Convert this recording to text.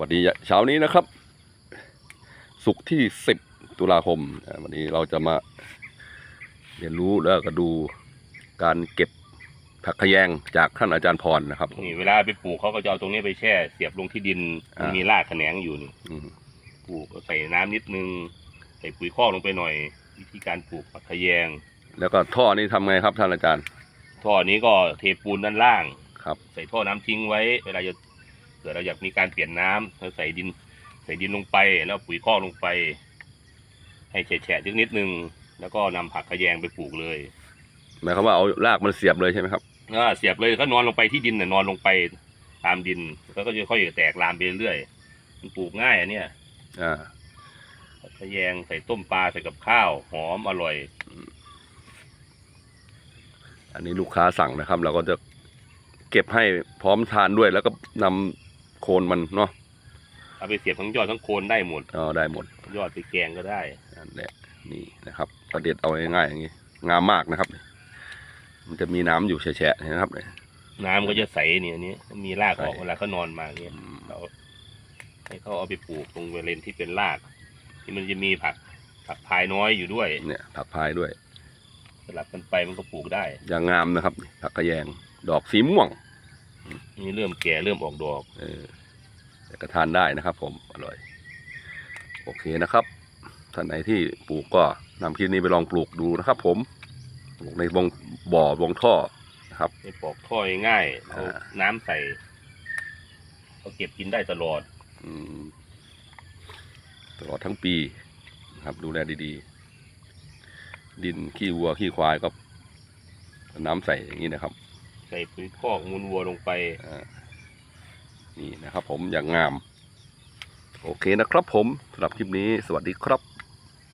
วัสดีเช้านี้นะครับ สุกร์ที่ 10 ตุลาคมอ่าวันนี้เราจะมาเรียนรู้แล้วก็ดูการเก็บผักขยงจากท่านอาจารย์พรนะครับนี่เวลาไปปลูกเขาก็จะเอาตรงนี้ไปแช่ เสียบลงที่ดินอ่ามัมันมีรากแขนงอยู่นี่อืมปลูกก็ใส่น้ำนิดนึง ใส่ปุ๋ยคอกลงไปหน่อย วิธีการปลูกผักขะแยงแล้วก็ท่อนี้ทำไงครับท่านอาจารย์ ท่อนี้ก็เทปูนด้านล่างครับ ใส่ท่อน้ำทิ้งไว้ เวลาจะ เกิดเราอยากมีการเปลี่ยนน้ำเราใส่ดินใส่ดินลงไป แล้วปุ๋ยคอกลงไป ให้แฉะๆนิดนึง แล้วก็นำผักขะแยงไปปลูกเลยหมายความว่าเอารากมันเสียบเลยใช่ไหมครับอ่าเสียบเลยก็นอนลงไปที่ดินน่ะนอนลงไปตามดินแล้วก็จะค่อยแตกลามไปเรื่อยมันปลูกง่ายอันเนี้ยอ่าผักขะแยงใส่ต้มปลาใส่กับข้าวหอมอร่อย อันนี้ลูกค้าสั่งนะครับ เราก็จะเก็บให้พร้อมทานด้วย แล้วก็นำ โคนมันเนาะเอาไปเสียบทั้งยอดทั้งโคนได้หมดเอาได้หมด ยอดไปแกงก็ได้นั่นแหละนี่นะครับประเด็ดเอาง่ายๆอย่างนี้งามมากนะครับ มันจะมีน้ำอยู่แฉะๆนะครับเนี่ยน้ำก็จะใสเนี่ยอันนี้มีรากออกใสเวลาเขานอนมาเนี่ยอืมเราให้เขาเอาไปปลูกตรงบริเวณที่เป็นราก ที่มันจะมีผักผักพายน้อยอยู่ด้วย เนี่ย ผักพายด้วย สลับกันไปมันก็ปลูกได้ อย่างงามนะครับ ผักกระแยง ดอกสีม่วง นี่เริ่มแก่เริ่มออกดอก เออ แต่ก็ทานได้นะครับ ผมอร่อย โอเคนะครับท่านไหนที่ปลูกก็นำคลิปนี้ไปลองปลูกดูนะครับ ผมปลูกในวงบ่อวงท่อนะครับให้ปอกท่อง่ายๆเอาอ่าน้ำใส่เขาเก็บกินได้ตลอดอืมตลอดทั้งปีนะครับดูแลดีๆ ดินขี้วัวขี้ควายก็น้ำใส่อย่างนี้นะครับ ใส่ปุ๋ยคอกมูลวัวลงไปอ่า นี่นะครับผมอย่างงาม โอเคนะครับผมสำหรับคลิปนี้สวัสดีครับ